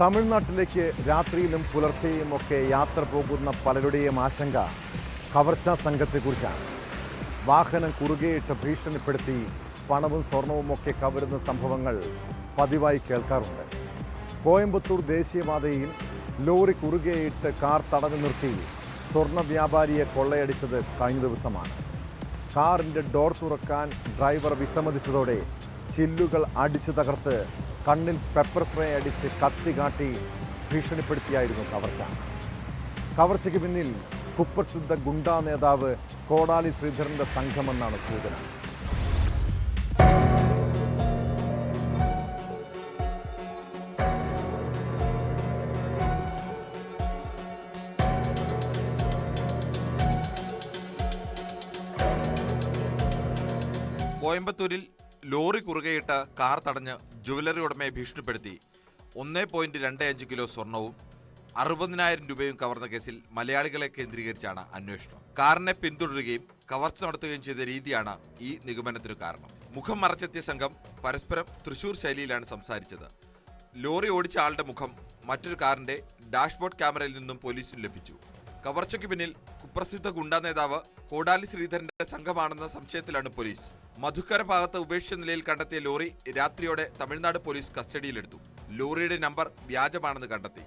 തമിഴ്നാട്ടിലേക്ക് രാത്രിയിലും പുലർച്ചെയും ഒക്കെ യാത്ര പോകുന്ന പലരുടെയും ആശങ്ക കവർച്ചാ സംഘത്തെക്കുറിച്ചാണ്. വാഹനം കുറുകെയിട്ട് ഭീഷണിപ്പെടുത്തി പണവും സ്വർണവും ഒക്കെ കവരുന്ന സംഭവങ്ങൾ പതിവായി കേൾക്കാറുണ്ട്. കോയമ്പത്തൂർ ദേശീയപാതയിൽ ലോറി കുറുകെയിട്ട് കാർ തടഞ്ഞു നിർത്തി സ്വർണ വ്യാപാരിയെ കൊള്ളയടിച്ചത് കഴിഞ്ഞ ദിവസമാണ്. കാറിന്റെ ഡോർ തുറക്കാൻ ഡ്രൈവർ വിസമ്മതിച്ചതോടെ ചില്ലുകൾ അടിച്ചു തകർത്ത് കണ്ണിൽ പെപ്പർ സ്പ്രേ അടിച്ച് കത്തി കാട്ടി ഭീഷണിപ്പെടുത്തിയായിരുന്നു കവർച്ച. കവർച്ചയ്ക്ക് പിന്നിൽ കുപ്രസിദ്ധ ഗുണ്ടാ നേതാവ് കോടാലി ശ്രീധരന്റെ സംഘമെന്നാണ് സൂചന. കോയമ്പത്തൂരിൽ ലോറി കുറുകെയിട്ട് കാർ തടഞ്ഞ് ജുവലറി ഉടമയെ ഭീഷണിപ്പെടുത്തി. ഒന്നേ പോയിന്റ് രണ്ട് അഞ്ച് കിലോ സ്വർണവും അറുപതിനായിരം രൂപയും കവർന്ന കേസിൽ മലയാളികളെ കേന്ദ്രീകരിച്ചാണ് അന്വേഷണം. കാറിനെ പിന്തുടരുകയും കവർച്ച നടത്തുകയും ചെയ്ത രീതിയാണ് ഈ നിഗമനത്തിനു കാരണം. മുഖം മറച്ചെത്തിയ സംഘം പരസ്പരം തൃശൂർ ശൈലിയിലാണ് സംസാരിച്ചത്. ലോറി ഓടിച്ച ആളുടെ മുഖം മറ്റൊരു കാറിന്റെ ഡാഷ്ബോർഡ് ക്യാമറയിൽ നിന്നും പോലീസിന് ലഭിച്ചു. കവർച്ചയ്ക്ക് പിന്നിൽ കുപ്രസിദ്ധ ഗുണ്ടാ നേതാവ് കോടാലി ശ്രീധരന്റെ സംഘമാണെന്ന സംശയത്തിലാണ് പോലീസ്. മധുക്കര ഭാഗത്ത് ഉപേക്ഷിച്ച നിലയിൽ കണ്ടെത്തിയ ലോറി രാത്രിയോടെ തമിഴ്നാട് പോലീസ് കസ്റ്റഡിയിലെടുത്തു. ലോറിയുടെ നമ്പർ വ്യാജമാണെന്ന് കണ്ടെത്തി.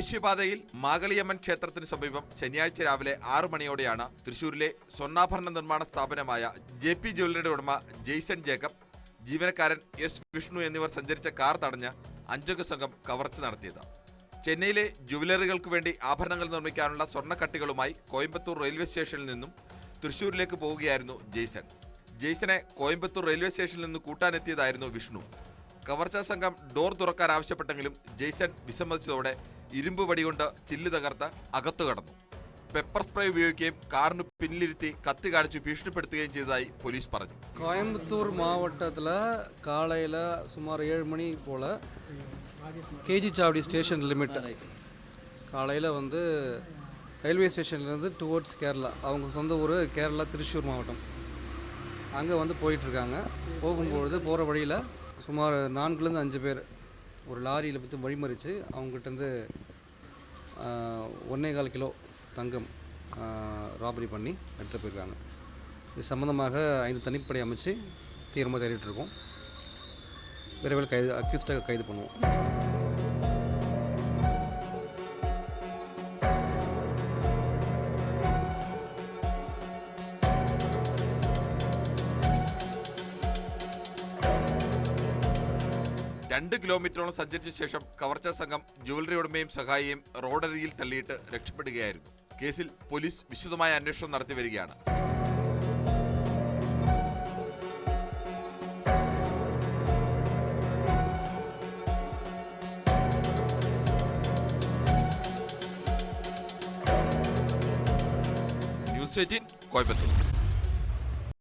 ദേശീയപാതയിൽ മാഗളിയമ്മൻ ക്ഷേത്രത്തിന് സമീപം ശനിയാഴ്ച രാവിലെ ആറു മണിയോടെയാണ് തൃശൂരിലെ സ്വർണാഭരണ നിർമ്മാണ സ്ഥാപനമായ ജെ പി ജ്വല്ലറിയുടെ ഉടമ ജെയ്സൺ ജേക്കബ് ജീവനക്കാരൻ എസ് വിഷ്ണു എന്നിവർ സഞ്ചരിച്ച കാർ തടഞ്ഞ് അഞ്ചംഗ സംഘം കവർച്ച നടത്തിയത്. ചെന്നൈയിലെ ജുവലറികൾക്ക് വേണ്ടി ആഭരണങ്ങൾ നിർമ്മിക്കാനുള്ള സ്വർണക്കട്ടികളുമായി കോയമ്പത്തൂർ റെയിൽവേ സ്റ്റേഷനിൽ നിന്നും തൃശൂരിലേക്ക് പോവുകയായിരുന്നു ജെയ്സൺ. ജെയ്സനെ കോയമ്പത്തൂർ റെയിൽവേ സ്റ്റേഷനിൽ നിന്ന് കൂട്ടാനെത്തിയതായിരുന്നു വിഷ്ണു. കവർച്ചാ സംഘം ഡോർ തുറക്കാൻ ആവശ്യപ്പെട്ടെങ്കിലും ജെയ്സൺ വിസമ്മതിച്ചതോടെ ഇരുമ്പ് വടികൊണ്ട് ചില്ല് തകർത്ത് അകത്തു കടന്നു പെപ്പർ സ്പ്രേ ഉപയോഗിക്കുകയും കാറിന് പിന്നിലിരുത്തി കത്തി കാണിച്ച് ഭീഷണിപ്പെടുത്തുകയും ചെയ്തതായി പോലീസ് പറഞ്ഞു கோயம்புத்தூர் மாவட்டத்தில் காலையில் சுமார் ஏழு மணி போல் கேஜி சாவடி ஸ்டேஷன் லிமிட் காலையில் வந்து ரயில்வே ஸ்டேஷன்லேருந்து டுவோர்ட்ஸ் கேரளா அவங்க சொந்த ஊர் கேரளா திருச்சூர் மாவட்டம் அங்கே வந்து போயிட்டுருக்காங்க போகும்பொழுது போகிற வழியில் சுமார் நான்குலேருந்து அஞ்சு பேர் ஒரு லாரியில் பற்றி வழிமறித்து அவங்ககிட்டருந்து ஒன்றே கால் கிலோ தங்கம் ராபரி பண்ணி எடுத்துகிட்டு போயிருக்காங்க. இது சம்மந்தமாக ஐந்து தனிப்படை அமைச்சு தீவிரமாக தேடிட்டுருக்கோம் விரைவில் கைது அக்யூஸ்டாக கைது பண்ணுவோம். രണ്ട് കിലോമീറ്ററോളം സഞ്ചരിച്ച ശേഷം കവർച്ച സംഘം ജുവലറി ഉടമയും സഹായിയും റോഡരിയിൽ തള്ളിയിട്ട് രക്ഷപ്പെടുകയായിരുന്നു. കേസിൽ പോലീസ് വിശദമായ അന്വേഷണം നടത്തി വരികയാണ്. News Eighteen Coimbatore.